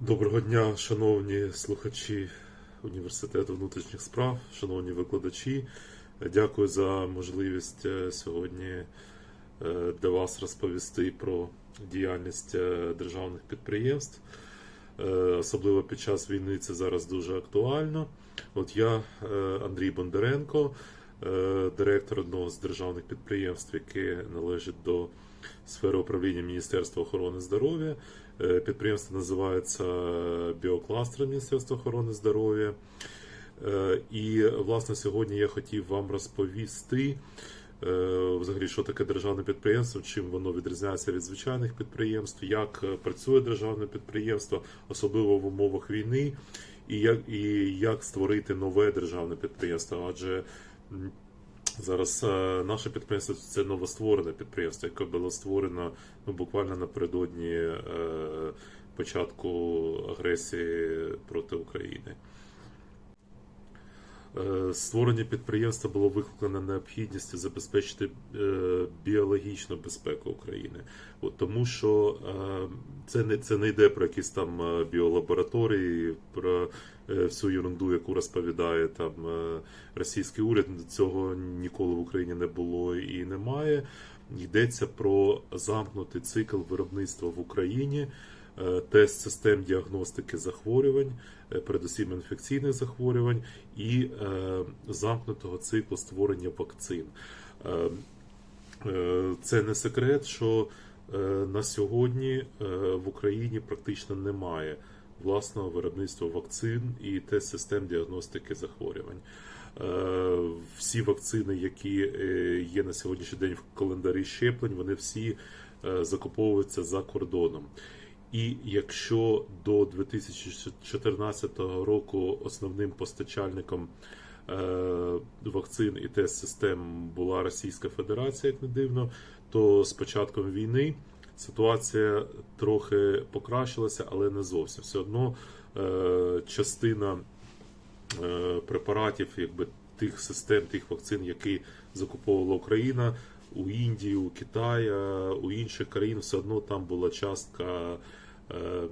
Доброго дня, шановні слухачі університету внутрішніх справ, шановні викладачі. Дякую за можливість е, сьогодні е, для вас розповісти про діяльність е, державних підприємств. Особливо під час війни це зараз дуже актуально. От я, Андрій Бондаренко, директор одного з державних підприємств, яке належить до сфери управління Міністерства охорони здоров'я. Е, Підприємство називається Біокластер Міністерства охорони здоров'я. Е, І власне сьогодні я хотів вам розповісти, е, взагалі, що таке державне підприємство, чим воно відрізняється від звичайних підприємств, як е, працює державне підприємство, особливо в умовах війни, і як, і як створити нове державне підприємство. Адже Зараз е, наше підприємство це новостворене підприємство, яке було створено ну, буквально напередодні е, початку агресії проти України. Е, Створення підприємства було викликано необхідністю забезпечити е, біологічну безпеку України, От, тому що е, це не це не йде про якісь там біолабораторії, про всю ерунду, яку розповідає там російський уряд. Цього ніколи в Україні не було і немає. Йдеться про замкнутий цикл виробництва в Україні тест систем діагностики захворювань, е, передусім інфекційних захворювань, і е, замкнутого циклу створення вакцин. Е, е, Це не секрет, що е, на сьогодні е, в Україні практично немає власного виробництва вакцин і тест систем діагностики захворювань. Е, Всі вакцини, які е, є на сьогоднішній день в календарі щеплень, вони всі е, закуповуються за кордоном. І якщо до 2014 року основним постачальником е, вакцин і тест систем була Російська Федерація, як не дивно, то з початком війни ситуація трохи покращилася, але не зовсім. Все одно е, частина е, препаратів, якби тих систем, тих вакцин, які закуповувала Україна у Індії, у Китаї, у інших країн, все одно там була частка е,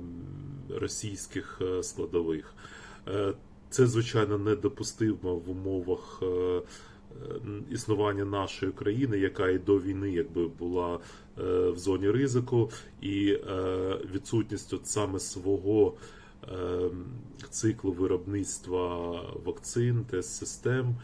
російських е, складових. Е, Це, звичайно, недопустимо в умовах е, е, існування нашої країни, яка і до війни якби була е, в зоні ризику, і е, відсутність от саме свого е, циклу виробництва вакцин, тест-систем зах-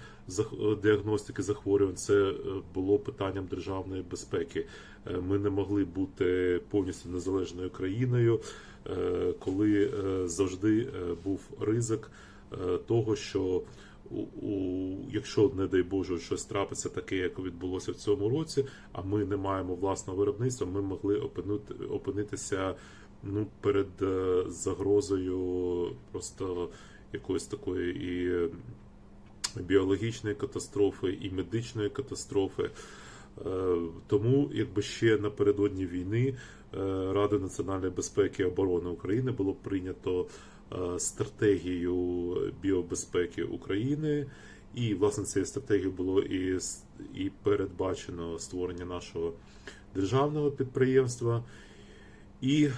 діагностики захворювань, це е, було питанням державної безпеки. Е, Ми не могли бути повністю незалежною країною, е, коли е, завжди е, був ризик е, того, що у, якщо, не дай Боже, щось трапиться таке, як відбулося в цьому році, а ми не маємо власного виробництва, ми могли опинути, опинитися ну, перед е, загрозою просто якоїсь такої і біологічної катастрофи, і медичної катастрофи. Е, Тому, якби ще напередодні війни е, Радою національної безпеки і оборони України було прийнято е, стратегію біобезпеки України, і власне цією стратегією було і, і передбачено створення нашого державного підприємства. І е,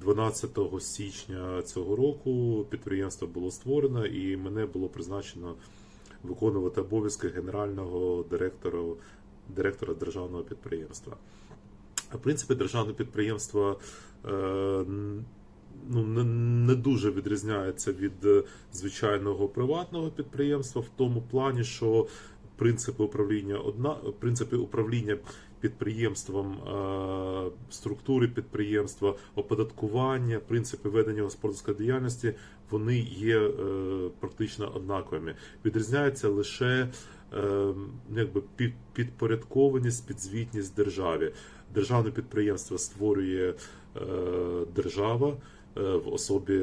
12 січня цього року підприємство було створено, і мене було призначено виконувати обов'язки генерального директора, директора державного підприємства. В принципі, державне підприємство е, ну, не, дуже відрізняється від е, звичайного приватного підприємства в тому плані, що принципи управління одна принципи управління підприємством, е, структури підприємства, оподаткування, принципи ведення господарської діяльності, вони є е, практично однаковими. Відрізняється лише е, якби під- підпорядкованість, підзвітність державі. Державне підприємство створює держава в особі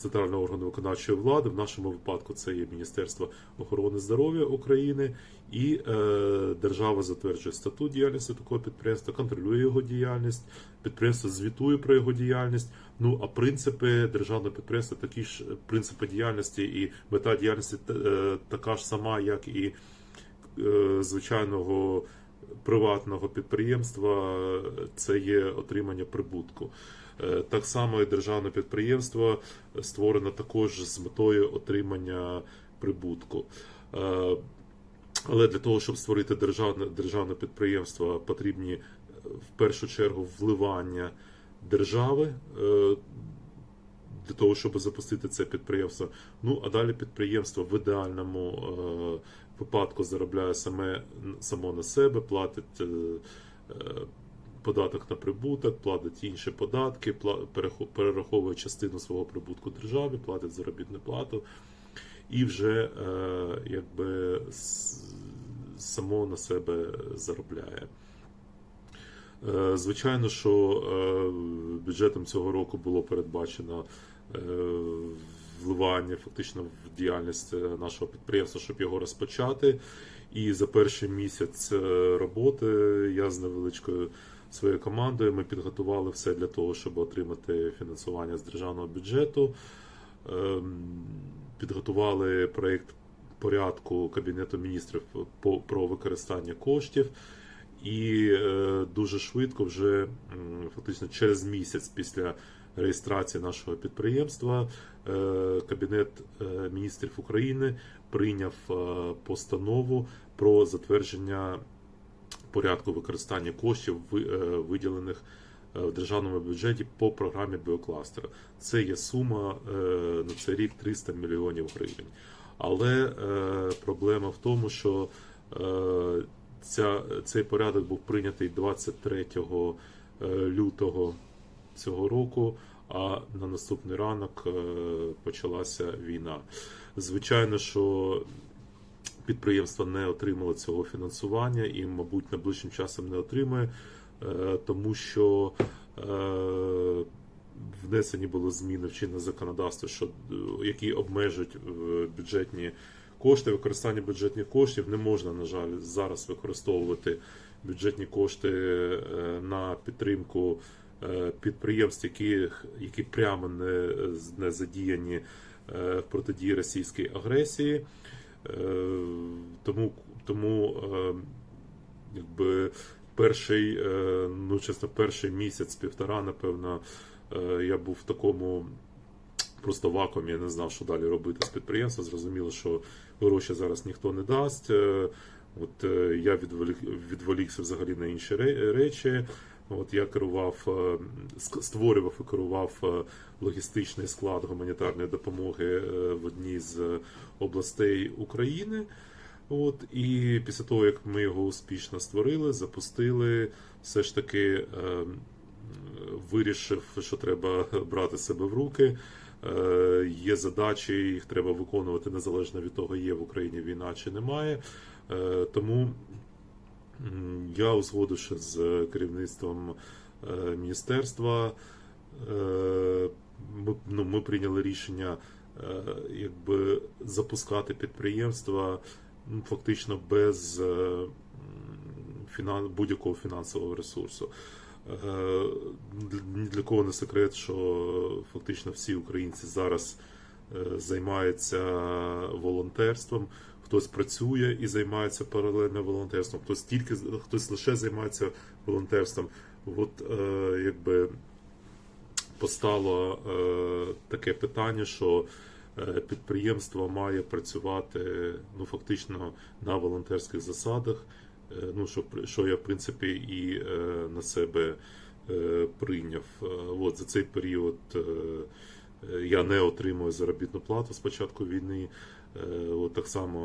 центрального органу виконавчої влади. В нашому випадку це є Міністерство охорони здоров'я України, і е, держава затверджує статут діяльності такого підприємства, контролює його діяльність. Підприємство звітує про його діяльність. Ну а принципи державного підприємства такі ж принципи діяльності і мета діяльності е, така ж сама, як і е, звичайного приватного підприємства це є отримання прибутку. Е, Так само і державне підприємство створено також з метою отримання прибутку. Е, Але для того, щоб створити державне, державне підприємство, потрібні е, в першу чергу вливання держави для того, щоб запустити це підприємство. Ну а далі підприємство в ідеальному випадку заробляє саме само на себе, платить. Податок на прибуток, платить інші податки, перераховує частину свого прибутку державі, платить заробітну плату і вже е, якби само на себе заробляє. Е, Звичайно, що е, бюджетом цього року було передбачено е, вливання фактично в діяльність нашого підприємства, щоб його розпочати. І за перший місяць е, роботи я з невеличкою своєю командою ми підготували все для того, щоб отримати фінансування з державного бюджету. Ем, Підготували проєкт порядку Кабінету міністрів про використання коштів. І е, дуже швидко, вже фактично через місяць після реєстрації нашого підприємства, е, Кабінет е, міністрів України прийняв постанову про затвердження порядку використання коштів, е, виділених е, в державному бюджеті по програмі Біокластер. Це є сума е, на цей рік 300 мільйонів гривень. Але проблема в тому, що ця, цей порядок був прийнятий 23 е, лютого цього року, а на наступний ранок почалася війна. Звичайно, що підприємство не отримало цього фінансування і, мабуть, найближчим часом не отримає, е, тому що е, внесені були зміни в чинне законодавство, що, е, які обмежують бюджетні кошти, використання бюджетних коштів. Не можна, на жаль, зараз використовувати бюджетні кошти на підтримку підприємств, які, які прямо не, не задіяні в протидії російській агресії. Е, Тому, тому е, якби перший, е, ну чесно, перший місяць, півтора, напевно, я був в такому просто вакуумі, я не знав, що далі робити з підприємства. Зрозуміло, що гроші зараз ніхто не дасть. От я відволік, відволікся взагалі на інші ре- речі. От я керував, е, створював і керував е, логістичний склад гуманітарної допомоги е, в одній з областей України. От, і після того, як ми його успішно створили, запустили, все ж таки е, вирішив, що треба брати себе в руки. Е, є задачі, їх треба виконувати незалежно від того, є в Україні війна чи немає. Е, тому я, узгодивши з керівництвом е, міністерства, е, ми, ну, ми прийняли рішення е, якби запускати підприємства ну, фактично без фінан, будь-якого фінансового ресурсу. Ні для кого не секрет, що фактично всі українці зараз займаються волонтерством. Хтось працює і займається паралельно волонтерством, хтось тільки хтось лише займається волонтерством. От е, якби постало е, таке питання, що е, підприємство має працювати ну фактично на волонтерських засадах. Е, ну що, що я в принципі і е, на себе е, прийняв. Е, От за цей період е, я не отримую заробітну плату з початку війни. Е, От так само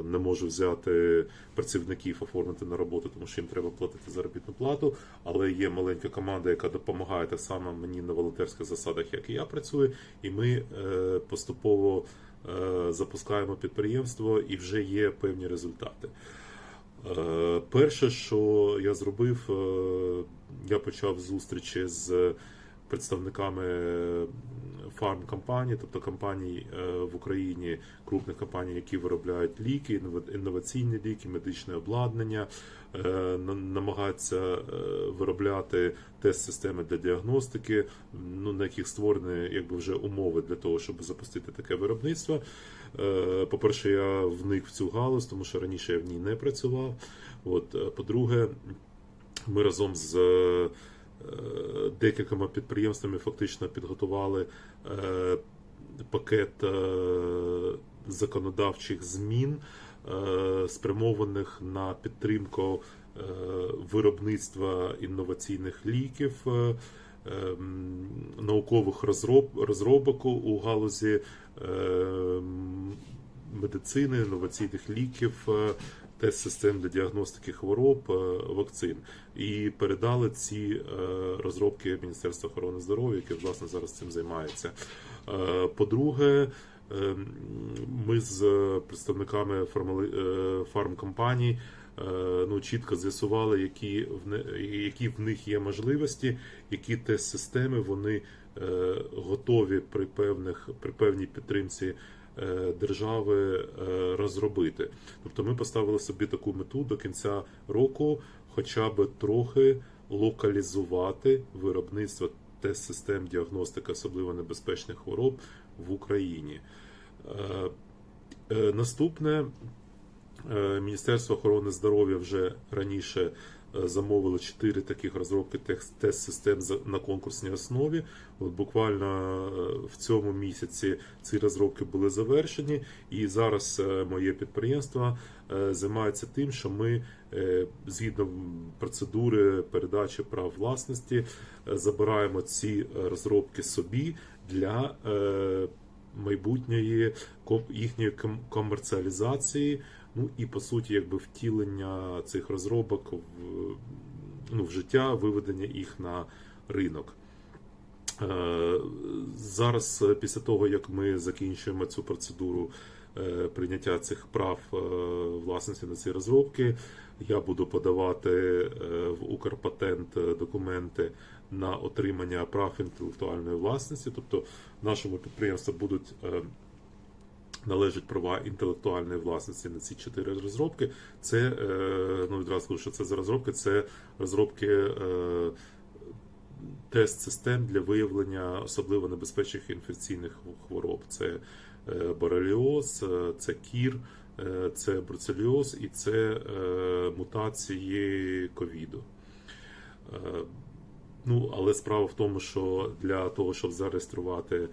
е, не можу взяти працівників оформити на роботу, тому що їм треба платити заробітну плату. Але є маленька команда, яка допомагає так само мені на волонтерських засадах, як і я працюю, і ми е, поступово е, запускаємо підприємство і вже є певні результати. Е, Перше, що я зробив, е, я почав зустрічі з представниками фармкомпаній, тобто компаній е, в Україні, крупних компаній, які виробляють ліки, інноваційні ліки, медичне обладнання, е, намагаються е, виробляти тест-системи для діагностики, ну на яких створені якби вже умови для того, щоб запустити таке виробництво. По-перше, я вник в цю галузь, тому що раніше я в ній не працював. От, по-друге, ми разом з декількома підприємствами фактично підготували е, пакет е, законодавчих змін, е, спрямованих на підтримку е, виробництва інноваційних ліків. е, ем, Наукових розроб, розробок у галузі медицини, інноваційних ліків, е, тест-систем для діагностики хвороб, е, вакцин. І передали ці е, розробки Міністерства охорони здоров'я, яке власне зараз цим займається. Е, По-друге, ми з представниками фармкомпаній ну, чітко з'ясували, які в які в них є можливості, які тест-системи вони е, готові при певних при певній підтримці держави е, розробити. Тобто ми поставили собі таку мету до кінця року, хоча б трохи локалізувати виробництво тест-систем діагностики особливо небезпечних хвороб в Україні. Е, е, Наступне Е, Міністерство охорони здоров'я вже раніше е, замовило 4 таких розробки тест-систем на конкурсній основі. От буквально е, в цьому місяці ці розробки були завершені, і зараз е, моє підприємство займається тим, що ми згідно процедури передачі прав власності забираємо ці розробки собі для майбутньої їхньої ком- комерціалізації. Ну і по суті, якби втілення цих розробок в, ну, в життя, виведення їх на ринок. Е, Зараз, е, після того, як ми закінчуємо цю процедуру е, прийняття цих прав власності на ці розробки, я буду подавати в Укрпатент документи на отримання прав інтелектуальної власності. Тобто нашому підприємству будуть належать права інтелектуальної власності на ці чотири розробки. Це е, ну відразу скажу, що це за розробки, це розробки е, тест-систем для виявлення особливо небезпечних інфекційних хвороб. Це е, бореліоз, це кір, це бруцеліоз і це мутації ковіду. Ну, але справа в тому, що для того, щоб зареєструвати,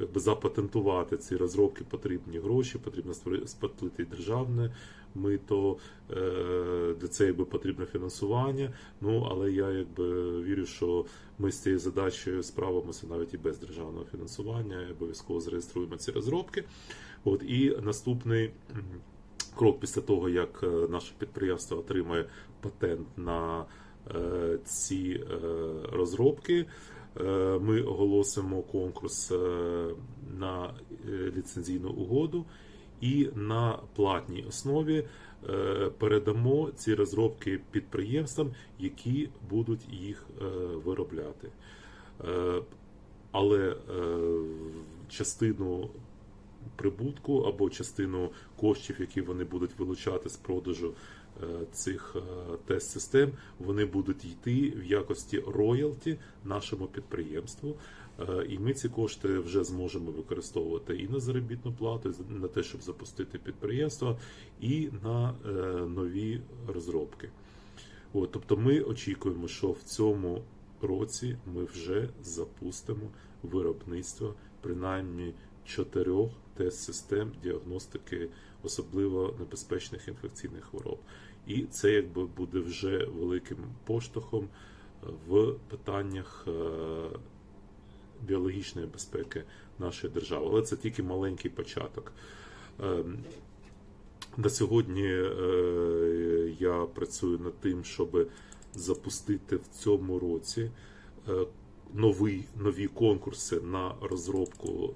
якби запатентувати ці розробки, потрібні гроші, потрібно сплатити державне мито, е, для цього якби потрібне фінансування. Ну, але я якби вірю, що ми з цією задачею справимося навіть і без державного фінансування, і обов'язково зареєструємо ці розробки. От і наступний крок після того, як е, наше підприємство отримає патент на е, ці розробки. Е, Ми оголосимо конкурс е, на е, ліцензійну угоду і на платній основі передамо ці розробки підприємствам, які будуть їх виробляти. Але частину прибутку або частину коштів, які вони будуть вилучати з продажу цих е, тест-систем, вони будуть йти в якості роялті нашому підприємству. Е, І ми ці кошти вже зможемо використовувати і на заробітну плату, і на те, щоб запустити підприємство, і на е, нові розробки. От, тобто ми очікуємо, що в цьому році ми вже запустимо виробництво принаймні чотирьох тест-систем діагностики особливо небезпечних інфекційних хвороб. І це якби буде вже великим поштовхом в питаннях е, біологічної безпеки нашої держави. Але це тільки маленький початок. Ем, На сьогодні е, я працюю над тим, щоб запустити в цьому році е, нові, нові конкурси на розробку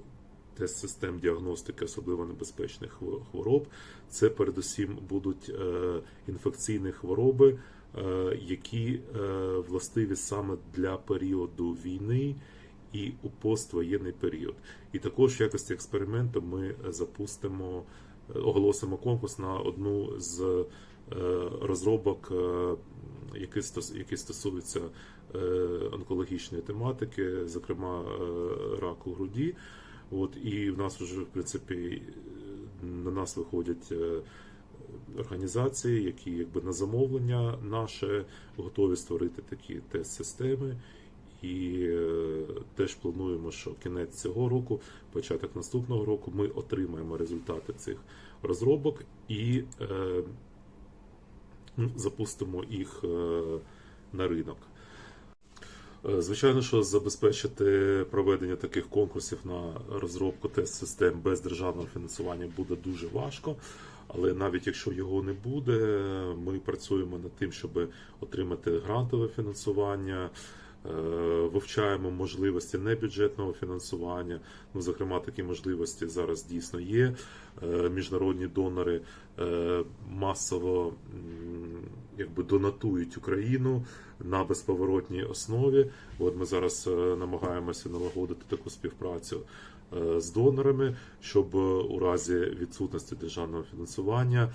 тест-систем діагностики особливо небезпечних хвороб. Це передусім будуть е, інфекційні хвороби, е, які е, властиві саме для періоду війни і у поствоєнний період. І також в якості експерименту ми запустимо, оголосимо конкурс на одну з розробок, які стос- які стосуються онкологічної тематики, зокрема раку груді. От і в нас вже в принципі на нас виходять е, організації, які якби на замовлення наше готові створити такі тест-системи. І е, теж плануємо, що кінець цього року, початок наступного року, ми отримаємо результати цих розробок і е, ну, запустимо їх е, на ринок. Е, Звичайно, що забезпечити проведення таких конкурсів на розробку тест-систем без державного фінансування буде дуже важко. Але навіть якщо його не буде, ми працюємо над тим, щоб отримати грантове фінансування, е, вивчаємо можливості небюджетного фінансування. Ну, зокрема, такі можливості зараз дійсно є. Е, Міжнародні донори масово якби донатують Україну на безповоротній основі. От ми зараз е, намагаємося налагодити таку співпрацю е, з донорами, щоб е, у разі відсутності державного фінансування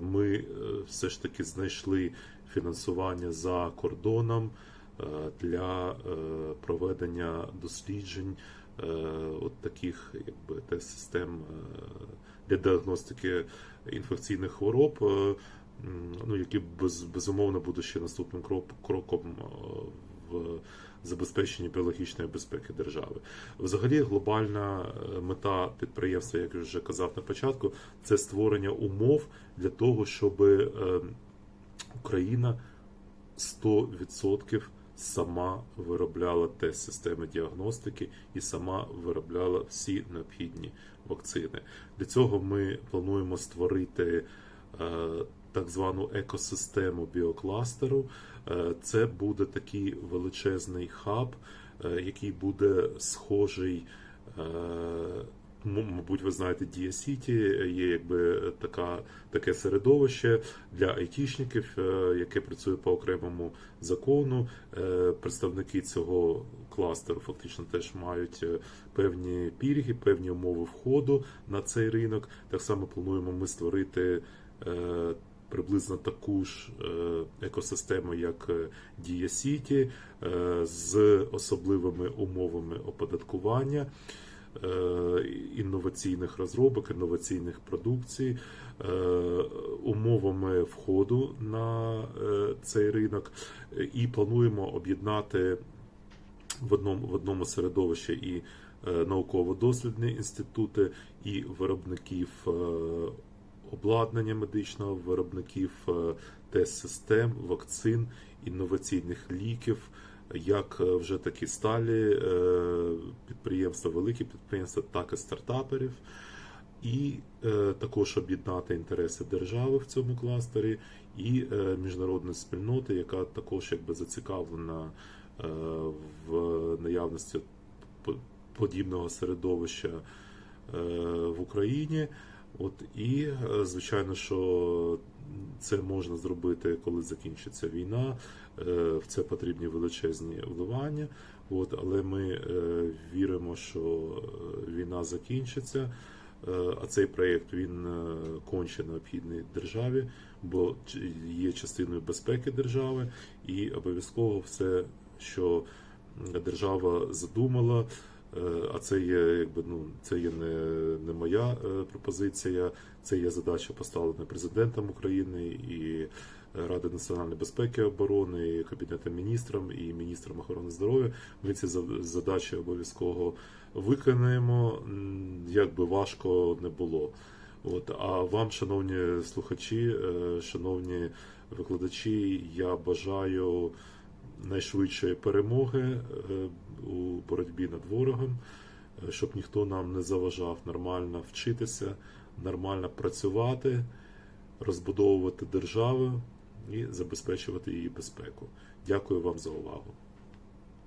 ми все ж таки знайшли фінансування за кордоном для проведення досліджень от таких якби тест-систем е, для діагностики інфекційних хвороб. Ну, які без, безумовно будуть ще наступним кроком е, в забезпеченні біологічної безпеки держави. Взагалі, глобальна е, мета підприємства, як я вже казав на початку, це створення умов для того, щоб е, Україна 100% сама виробляла тест системи діагностики і сама виробляла всі необхідні вакцини. Для цього ми плануємо створити так звану екосистему біокластеру. Е, Це буде такий величезний хаб, е, який буде схожий. е, Мабуть, ви знаєте, Дія Сіті є якби така, таке середовище для айтішників, яке працює по окремому закону. Представники цього кластеру фактично теж мають певні пільги, певні умови входу на цей ринок. Так само плануємо ми створити приблизно таку ж е, екосистему, як е, Дія Сіті, е, з особливими умовами оподаткування. Інноваційних розробок, інноваційних продукцій, умовами входу на цей ринок, і плануємо об'єднати в одному, в одному середовищі і науково-дослідні інститути, і виробників обладнання медичного, виробників е, тест-систем, вакцин, інноваційних ліків, як е, вже такі сталі е, підприємства, великі підприємства, так і стартаперів. І е, також об'єднати інтереси держави в цьому кластері і е, міжнародної спільноти, яка також якби зацікавлена е, в наявності по- подібного середовища е, в Україні. От і е, звичайно, що це можна зробити, коли закінчиться війна. Е, В це потрібні величезні вливання. От, але ми е, віримо, що війна закінчиться. А цей проєкт він конче необхідний державі, бо є частиною безпеки держави, і обов'язково все, що держава задумала, а це є якби ну це є не, не моя е, пропозиція, це є задача поставлена президентом України і Ради національної безпеки і оборони, і Кабінетом міністром і міністром охорони здоров'я. Ми ці задачі обов'язково виконаємо, м, як би важко не було. От, а вам, шановні слухачі, е, шановні викладачі, я бажаю найшвидшої перемоги е, у боротьбі над ворогом, е, щоб ніхто нам не заважав нормально вчитися, нормально працювати, розбудовувати державу і забезпечувати її безпеку. Дякую вам за увагу.